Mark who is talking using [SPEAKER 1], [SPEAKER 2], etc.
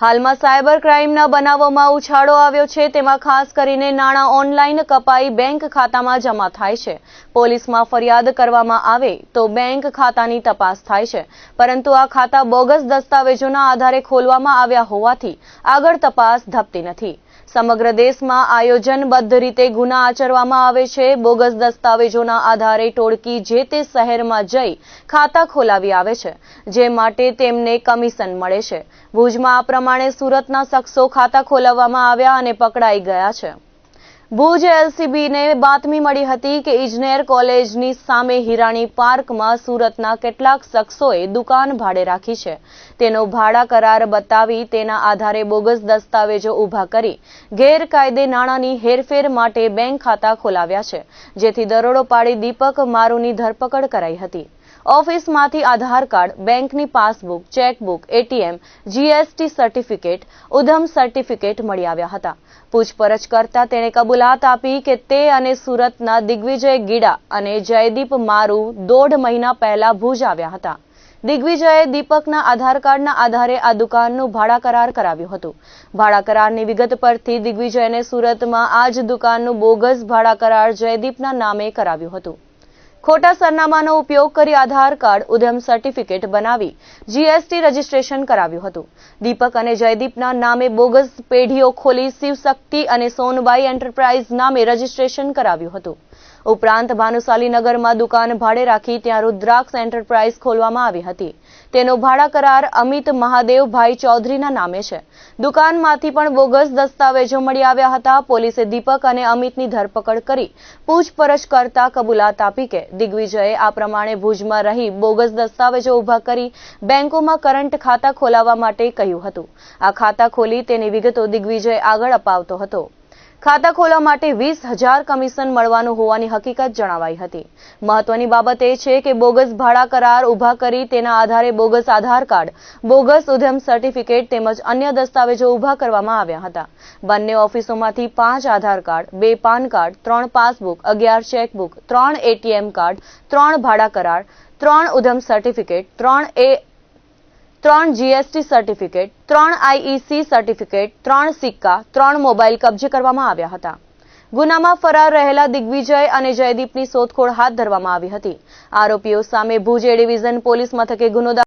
[SPEAKER 1] હાલમાં સાયબર ક્રાઇમના બનાવોમાં ઉછાળો આવ્યો છે. તેમાં ખાસ કરીને નાણાં ઓનલાઈન કપાઈ બેંક ખાતામાં જમા થાય છે. પોલીસમાં ફરિયાદ કરવામાં આવે તો બેંક ખાતાની તપાસ થાય છે. પરંતુ આ ખાતા બોગસ દસ્તાવેજોના આધારે ખોલવામાં આવ્યા હોવાથી આગળ તપાસ ધપતી નથી. સમગ્ર દેશમાં આયોજનબદ્ધ રીતે ગુના આચરવામાં આવે છે. બોગસ દસ્તાવેજોના આધારે ટોળકી જે તે શહેરમાં જઈ ખાતા ખોલાવી આવે છે, જે માટે તેમને કમિશન મળે છે. ભુજમાં આ પ્રમાણે સુરતના શખ્સો ખાતા ખોલાવવામાં આવ્યા અને પકડાઈ ગયા છે. ભુજ એલસીબીને બાતમી મળી હતી કે ઇજનેર કોલેજની સામે હિરાણી પાર્કમાં સુરતના કેટલાક શખ્સોએ દુકાન ભાડે રાખી છે. તેનો ભાડા કરાર બતાવી તેના આધારે બોગસ દસ્તાવેજો ઊભા કરી ગેરકાયદે નાણાંની હેરફેર માટે બેંક ખાતા ખોલાવ્યા છે, જેથી દરોડો પાડી દીપક મારુની ધરપકડ કરાઈ હતી. ઓફિસમાંથી આધાર કાર્ડ, બેંકની passbook, chequebook, ATM, GST certificate, Udyam certificate મળી આવ્યા હતા. પૂછપરછ કરતા તેણે કબૂલાત આપી કે તે અને સુરતના દિગ્વિજય ગીડા અને જયદીપ મારુ દોઢ મહિના પહેલા ભુજ આવ્યા હતા. દિગ્વિજયે દીપકના આધાર કાર્ડના આધારે આ દુકાનનું ભાડા કરાર કરાવ્યું હતું. ભાડા કરારની વિગત પરથી દિગ્વિજયને સુરતમાં આ જ દુકાનનું બોગસ ભાડા કરાર જયદીપના નામે કરાવ્યું હતું. ખોટા સરનામાનો ઉપયોગ કરી આધાર કાર્ડ ઉદ્યમ સર્ટિફિકેટ બનાવી જીએસટી રજીસ્ટ્રેશન કરાવ્યું હતું. દીપક અને જયદીપના નામે બોગસ પેઢીઓ ખોલી શિવશક્તિ અને સોનબાઈ એન્ટરપ્રાઇઝ નામે રજીસ્ટ્રેશન કરાવ્યું હતું. ઉપરાંત ભાનુશાલી નગરમાં દુકાન ભાડે રાખી ત્યાં રુદ્રાક્ષ એન્ટરપ્રાઇઝ ખોલવામાં આવી હતી. તેનો ભાડા કરાર અમિત મહાદેવભાઈ ચૌધરીના નામે છે. દુકાનમાંથી પણ બોગસ દસ્તાવેજો મળી આવ્યા હતા. પોલીસે દીપક અને અમિતની ધરપકડ કરી પૂછપરછ કરતા કબૂલાત આપી કે દિગ્વિજયે આ પ્રમાણે ભુજમાં રહી બોગસ દસ્તાવેજો ઊભા કરી બેંકોમાં કરંટ ખાતા ખોલાવવા માટે કહ્યું હતું. આ ખાતા ખોલી તેની વિગતો દિગ્વિજય આગળ અપાવતો હતો. ખાતા ખોલવા માટે વીસ હજાર કમિશન મળવાનું હોવાની હકીકત જણાવાઈ હતી. મહત્વની બાબત એ છે કે બોગસ ભાડા કરાર ઊભા કરી તેના આધારે bogus Aadhaar card, bogus Udyam certificate તેમજ અન્ય દસ્તાવેજો ઊભા કરવામાં આવ્યા હતા. બંને ઓફિસોમાંથી પાંચ આધાર કાર્ડ, બે પાન કાર્ડ, ત્રણ પાસબુક, અગિયાર ચેકબુક, ત્રણ એટીએમ કાર્ડ, ત્રણ ભાડા કરાર, ત્રણ ઉદ્યમ સર્ટિફિકેટ, ત્રણ એ ત્રણ જીએસટી સર્ટિફિકેટ ત્રણ આઈઈસી સર્ટિફિકેટ ત્રણ સિક્કા, ત્રણ મોબાઈલ કબજે કરવામાં આવ્યા હતા. ગુનામાં ફરાર રહેલા દિગ્વિજય અને જયદીપની શોધખોળ હાથ ધરવામાં આવી હતી. આરોપીઓ સામે ભુજ એ ડિવિઝન પોલીસ મથકે ગુનો